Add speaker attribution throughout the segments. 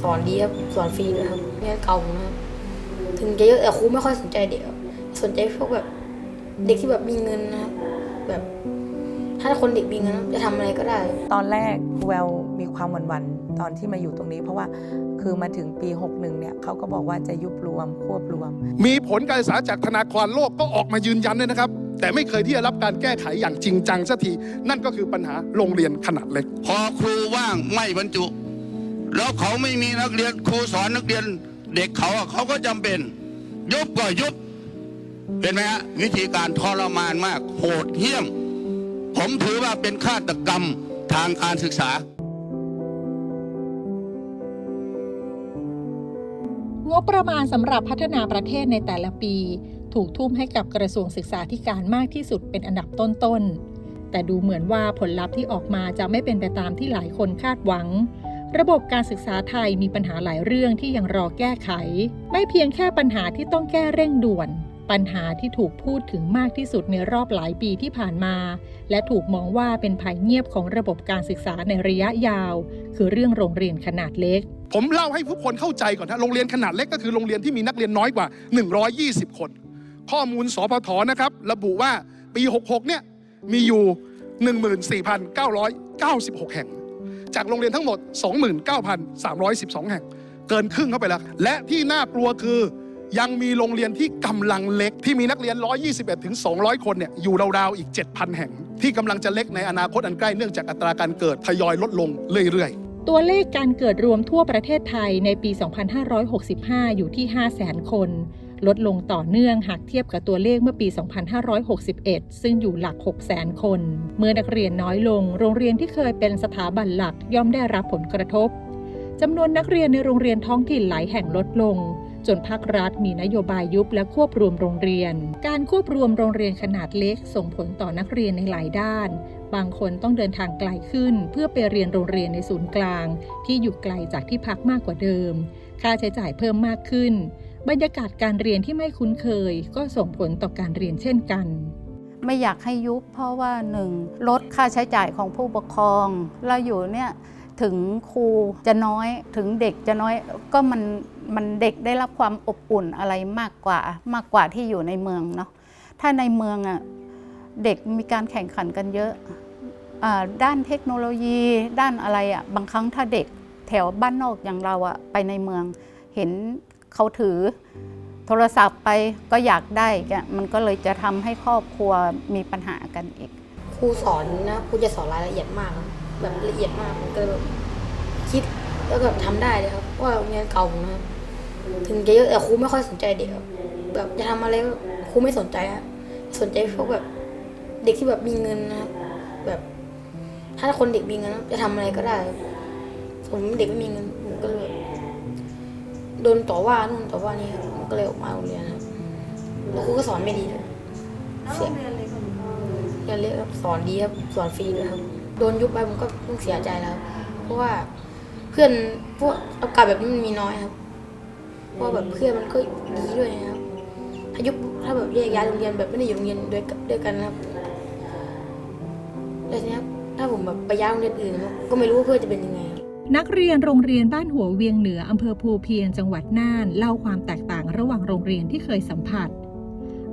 Speaker 1: สอนดีครับสอนฟรีด้วยครับเรียนเก่านะครับถึงจะเยอะแต่ครูไม่ค่อยสนใจเด็กครับสนใจพวกแบบเด็กที่แบบมีเงินนะครับแบบถ้าคนเด็กมีเงินจะทำอะไรก็ได้
Speaker 2: ตอนแรกแววมีความหวั่นๆตอนที่มาอยู่ตรงนี้ เพราะว่าคือมาถึงปี 61 เนี่ยเขาก็บอกว่าจะยุบรวมควบรวม
Speaker 3: มีผลการศึกษาจากธนาคารโลกก็ออกมายืนยันเลยนะครับ แต่ไม่เคยที่จะรับการแก้ไขอย่างจริงจังสักที นั่นก็คือปัญหาโรงเรียนขนาดเล็ก
Speaker 4: พอครูว่างไม่บรรจุ แล้วเขาไม่มีนักเรียนครูสอนนักเรียนเด็กเขาเขาก็จำเป็น ยุบก็ยุบเห็นไหมฮะวิธีการทรมานมาก โหดเหี้ยม ผมถือว่าเป็นฆาตกรรมทางการศึกษา
Speaker 5: งบประมาณสำหรับพัฒนาประเทศในแต่ละปี ถูกทุ่มให้กับกระทรวงศึกษาธิการมากที่สุดเป็นอันดับต้นๆ แต่ดูเหมือนว่าผลลัพธ์ที่ออกมาจะไม่เป็นไปตามที่หลายคนคาดหวัง ระบบการศึกษาไทยมีปัญหาหลายเรื่องที่ยังรอแก้ไข ไม่เพียงแค่ปัญหาที่ต้องแก้เร่งด่วน ปัญหาที่ถูกพูดถึงมากที่สุดในรอบหลายปีที่ผ่านมา และถูกมองว่าเป็นภัยเงียบของระบบการศึกษาในระยะยาว คือเรื่องโรงเรียนขนาดเล็ก
Speaker 3: ผมเล่าให้ทุกคนเข้าใจก่อนนะโรงเรียนขนาดเล็กก็คือโรงเรียนที่มีนักเรียนน้อยกว่า 120 คน ข้อมูลสพทนะครับ ระบุว่าปี 66 เนี่ยมีอยู่ 14,996 แห่ง จากโรงเรียนทั้งหมด 29,312 แห่ง เกินครึ่งเข้าไปแล้ว และที่น่ากลัวคือยังมีโรงเรียนที่กำลังเล็กที่มีนักเรียน 121 ถึง 200 คนเนี่ยอยู่ราวๆ อีก 7,000 แห่ง ที่กำลังจะเล็กในอนาคตอันใกล้เนื่องจากอัตราการเกิดทยอยลดลงเรื่อยๆ
Speaker 5: ตัวเลขการเกิดรวมทั่วประเทศไทยในปี 2565 อยู่ที่ 500,000 คน ลดลงต่อเนื่องหากเทียบกับตัวเลขเมื่อปี 2561 ซึ่งอยู่หลัก 6 0 0 0 0 คน เมื่อนักเรียนน้อยลง โรงเรียนที่เคยเป็นสถาบันหลักย่อมได้รับผลกระทบจำนวนนักเรียนในโรงเรียนท้องถิ่นหลายแห่งลดลง จนภาครัฐมีนโยบายยุบและควบรวมโรงเรียน การควบรวมโรงเรียนขนาดเล็กส่งผลต่อนักเรียนในหลายด้าน บางคนต้องเดินทางไกลขึ้น เพื่อไปเรียนโรงเรียนในศูนย์กลาง ที่อยู่ไกลจากที่พักมากกว่าเดิม ค่าใช้จ่ายเพิ่มมากขึ้น บรรยากาศการเรียนที่ไม่คุ้นเคย ก็ส่งผลต่อการเรียนเช่นกัน
Speaker 6: ไม่อยากให้ยุบเพราะว่าหนึ่งลดค่าใช้จ่ายของผู้ปกครอง เราอยู่เนี่ยถึงครูจะน้อยถึงเด็กจะน้อยก็มันมันเด็กได้รับความอบอุ่นอะไรมากกว่ามากกว่าที่อยู่ในเมืองเนาะถ้าในเมืองอะเด็กมีการแข่งขันกันเยอะอด้านเทคโนโลยีด้านอะไรอะบางครั้งถ้าเด็กแถวบ้านนอกอย่างเราอะไปในเมือง เห็น เขาถือโทรศัพท์ไปก็อยากได้แกมันก็เลยจะทำให้ครอบครัวมีปัญหากันอีก
Speaker 1: ครูสอนนะครูจะสอนรายละเอียดมากครับแบบละเอียดมากผมก็แบบคิดแล้วก็ทำได้เลยครับว่าโรงเรียนเก่านะถึงจะเยอะแต่ครูไม่ค่อยสนใจเด็กแบบจะทำอะไรครูไม่สนใจฮะสนใจพวกแบบเด็กที่แบบมีเงินนะครับแบบถ้าคนเด็กมีเงินจะทำอะไรก็ได้ผมเด็กไม่มีเงินผมก็เลย โดนต่อว่านู่นต่อว่านี่ครับผมก็เลยออกมาโรงเรียนครับแล้วครูก็สอนไม่ดีด้วยเสียเรียนเรียกครับสอนดีครับสอนฟรีด้วยครับ โดนยุบไปผมก็ต้องเสียใจแล้วครับเพราะว่าเพื่อนพวกโอกาสแบบนี้มันมีน้อยครับเพราะว่าแบบเพื่อนมันก็ดีด้วยนะครับถ้ายุบถ้าแบบแยกย้ายโรงเรียนแบบไม่ได้อยู่โรงเรียนด้วยกันด้วยกันนะครับแล้วทีนี้ครับถ้าผมแบบไปย้ายโรงเรียนอื่นก็ไม่รู้ว่าเพื่อนจะเป็นยังไงครับ
Speaker 5: นักเรียนโรงเรียนบ้านหัวเวียงเหนืออำเภอภูเพียงจังหวัดน่านเล่าความแตกต่างระหว่างโรงเรียนที่เคยสัมผัส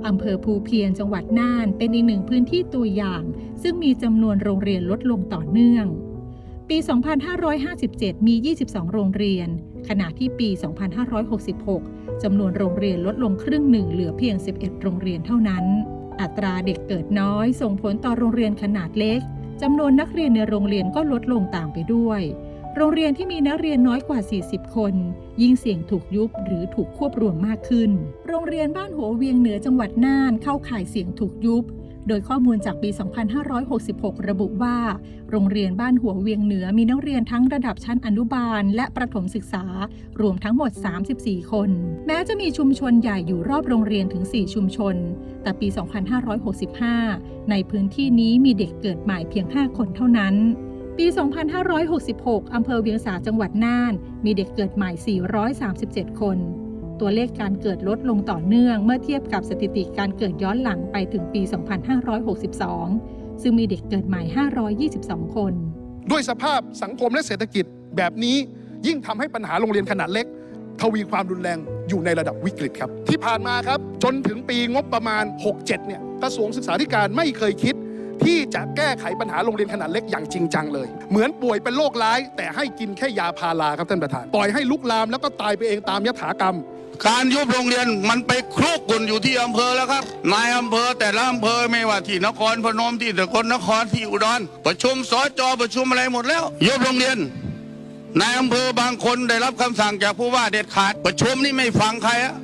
Speaker 5: อำเภอภูเพียงจังหวัดน่านเป็นอีกหนึ่งพื้นที่ตัวอย่าง ซึ่งมีจำนวนโรงเรียนลดลงต่อเนื่อง ปี 2557 มี 22 โรงเรียน ขณะที่ปี 2566 จำนวนโรงเรียนลดลงครึ่งหนึ่งเหลือเพียง 11 โรงเรียนเท่านั้น อัตราเด็กเกิดน้อยส่งผลต่อโรงเรียนขนาดเล็กจำนวนนักเรียนในโรงเรียนก็ลดลงตามไปด้วย โรงเรียนที่มีนักเรียนน้อยกว่า 40 คน ยิ่งเสี่ยงถูกยุบหรือถูกควบรวมมากขึ้น โรงเรียนบ้านหัวเวียงเหนือจังหวัดน่านเข้าข่ายเสี่ยงถูกยุบ โดยข้อมูลจากปี 2566 ระบุว่า โรงเรียนบ้านหัวเวียงเหนือมีนักเรียนทั้งระดับชั้นอนุบาล และประถมศึกษา รวมทั้งหมด 34 คน แม้จะมีชุมชนใหญ่อยู่รอบโรงเรียนถึง 4 ชุมชน แต่ปี 2565 ในพื้นที่นี้มีเด็กเกิดใหม่เพียง 5 คนเท่านั้น ปี 2566 อำเภอเวียงสาจังหวัดน่าน มีเด็กเกิดใหม่ 437 คน ตัวเลขการเกิดลดลงต่อเนื่องเมื่อเทียบกับสถิติการเกิดย้อนหลังไปถึงปี 2562 ซึ่งมีเด็กเกิดใหม่ 522 คน
Speaker 3: ด้วยสภาพสังคมและเศรษฐกิจแบบนี้ยิ่งทำให้ปัญหาโรงเรียนขนาดเล็ก ทวีความรุนแรงอยู่ในระดับวิกฤตครับ ที่ผ่านมาครับ จนถึงปีงบประมาณ 67 เนี่ยกระทรวงศึกษาธิการไม่เคยคิด ที่จะแก้ไขปัญหาโรงเรียนขนาดเล็กอย่างจริงจังเลย เหมือนป่วยเป็นโรคร้าย แต่ให้กินแค่ยาพาราครับท่านประธาน ปล่อยให้ลุกลามแล้วก็ตายไปเองตามยถากรรม
Speaker 4: การยุบโรงเรียนมันไปคลุกกลุ่นอยู่ที่อำเภอแล้วครับ นายอำเภอแต่ละอำเภอไม่ว่าที่นครพนมที่สกลนครที่อุดรประชุมสจประชุมอะไรหมดแล้วยุบโรงเรียนนายอำเภอบางคนได้รับคำสั่งจากผู้ว่าเด็ดขาด ประชุมนี่ไม่ฟังใครอะ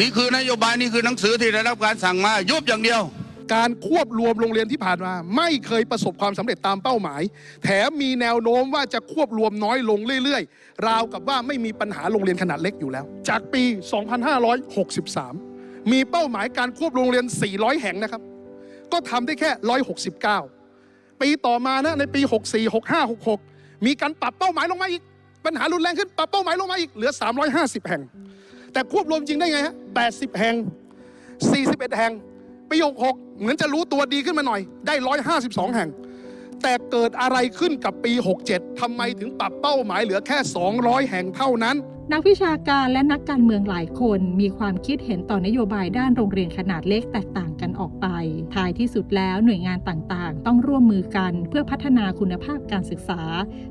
Speaker 4: นี่คือนโยบายนี่คือหนังสือที่ได้รับการสั่งมายุบอย่างเดียว
Speaker 3: การควบรวมโรงเรียนที่ผ่านมา ไม่เคยประสบความสำเร็จตามเป้าหมาย แถมมีแนวโน้มว่าจะควบรวมน้อยลงเรื่อยๆ ราวกับว่าไม่มีปัญหาโรงเรียนขนาดเล็กอยู่แล้ว จากปี 2563 มีเป้าหมายการควบรวมโรงเรียน 400 แห่งนะครับ ก็ทำได้แค่ 169 ปีต่อมานะในปี 64 65 66 มีการปรับเป้าหมายลงมาอีก ปัญหารุนแรงขึ้นปรับเป้าหมายลงมาอีกเหลือ 350 แห่ง แต่ควบรวมจริงได้ไงฮะ80 แห่ง 41 แห่ง ปี66เหมือนจะรู้ตัวดีขึ้นมาหน่อย ได้ 152 แห่ง แต่เกิดอะไรขึ้นกับปี 67ทำไมถึงปรับเป้าหมายเหลือแค่ 200 แห่งเท่านั้น
Speaker 5: นักวิชาการและนักการเมืองหลายคนมีความคิดเห็นต่อนโยบายด้านโรงเรียนขนาดเล็กแตกต่างกันออกไป ท้ายที่สุดแล้วหน่วยงานต่างๆ ต้องร่วมมือกันเพื่อพัฒนาคุณภาพการศึกษา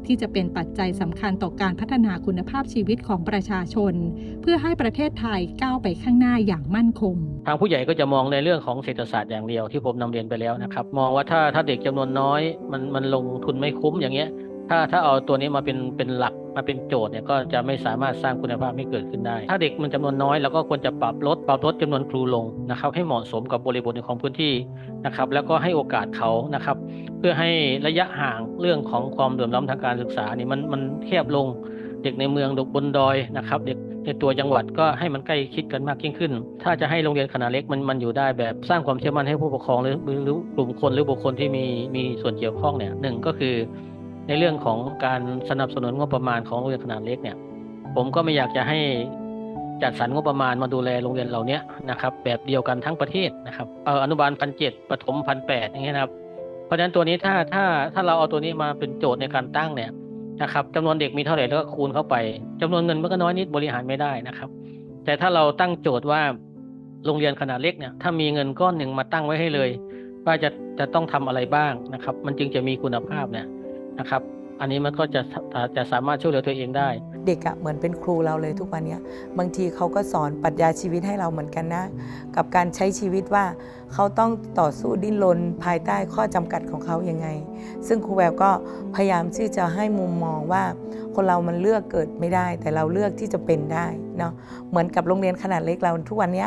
Speaker 5: ที่จะเป็นปัจจัยสำคัญต่อการพัฒนาคุณภาพชีวิตของประชาชน เพื่อให้ประเทศไทยก้าวไปข้างหน้าอย่างมั่นคง
Speaker 7: ทางผู้ใหญ่ก็จะมองในเรื่องของเศรษฐศาสตร์อย่างเดียวที่ผมนำเรียนไปแล้วนะครับ มองว่าถ้าถ้าเด็กจำนวนน้อยมันมันลงทุนไม่คุ้มอย่างเงี้ยถ้าถ้าเอาตัวนี้มาเป็นเป็นหลัก มาเป็นโจทย์เนี่ยก็จะไม่สามารถสร้างคุณภาพให้เกิดขึ้นได้ ถ้าเด็กมันจำนวนน้อยเราก็ควรจะปรับลดปรับลดจำนวนครูลงนะครับ ให้เหมาะสมกับบริบทของพื้นที่นะครับ แล้วก็ให้โอกาสเขานะครับ เพื่อให้ระยะห่างเรื่องของความเหลื่อมล้ำทางการศึกษานี่มันมันแคบลงเด็กในเมืองเด็กบนดอยนะครับเด็กในตัวจังหวัดก็ให้มันใกล้ชิดกันมากยิ่งขึ้น ถ้าจะให้โรงเรียนขนาดเล็กมันมันอยู่ได้แบบสร้างความเชื่อมั่นให้ผู้ปกครองหรือหรือกลุ่มคนหรือบุคคลที่มีมีส่วนเกี่ยวข้องเนี่ยหนึ่งก็คือ ในเรื่องของการสนับสนุนงบประมาณของโรงเรียนขนาดเล็กเนี่ย ผมก็ไม่อยากจะให้จัดสรรงบประมาณมาดูแลโรงเรียนเหล่านี้นะครับ แบบเดียวกันทั้งประเทศนะครับเอออนุบาลพันเจ็ดประถมพันแปดอย่างเงี้ยนะครับ เพราะฉะนั้นตัวนี้ถ้าถ้าถ้าเราเอาตัวนี้มาเป็นโจทย์ในการตั้งเนี่ยนะครับจำนวนเด็กมีเท่าไหร่แล้วก็คูณเข้าไปจำนวนเงินมันก็น้อยนิดบริหารไม่ได้นะครับ แต่ถ้าเราตั้งโจทย์ว่าโรงเรียนขนาดเล็กเนี่ยถ้ามีเงินก้อนหนึ่งมาตั้งไว้ให้เลย ว่าจะจะต้องทำอะไรบ้างนะครับ มันจึงจะมีคุณภาพเนี่ย นะครับ อันนี้มันก็จะจะสามารถช่วยเหลือตัวเองได้
Speaker 2: เด็กอะเหมือนเป็นครูเราเลยทุกวันนี้บางทีเขาก็สอนปรัชญาชีวิตให้เราเหมือนกันนะ กับการใช้ชีวิตว่าเขาต้องต่อสู้ดิ้นรนภายใต้ข้อจำกัดของเขายังไง ซึ่งครูแววก็พยายามที่จะให้มุมมองว่า คนเรามันเลือกเกิดไม่ได้ แต่เราเลือกที่จะเป็นได้เนาะเหมือนกับโรงเรียนขนาดเล็กเราทุกวันนี้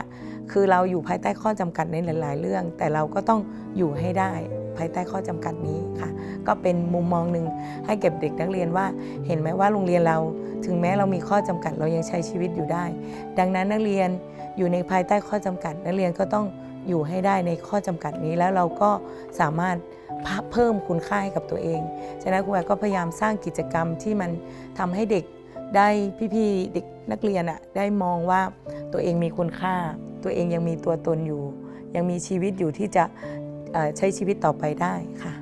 Speaker 2: คือเราอยู่ภายใต้ข้อจำกัดในหลาย ๆ เรื่อง แต่เราก็ต้องอยู่ให้ได้ ภายใต้ข้อจำกัดนี้ค่ะ ก็เป็นมุมมองหนึ่งให้เก็บเด็กนักเรียนว่า เห็นไหมว่าโรงเรียนเราถึงแม้เรามีข้อจำกัดเรายังใช้ชีวิตอยู่ได้ ดังนั้นนักเรียนอยู่ในภายใต้ข้อจำกัด นักเรียนก็ต้องอยู่ให้ได้ในข้อจำกัดนี้แล้วเราก็สามารถเพิ่มคุณค่าให้กับตัวเอง ฉะนั้นครูแอก็พยายามสร้างกิจกรรมที่มันทำให้เด็กได้พี่ๆเด็กนักเรียนอะได้มองว่าตัวเองมีคุณค่า ตัวเองยังมีตัวตนอยู่ ยังมีชีวิตอยู่ที่จะ ใช้ชีวิตต่อไปได้ค่ะ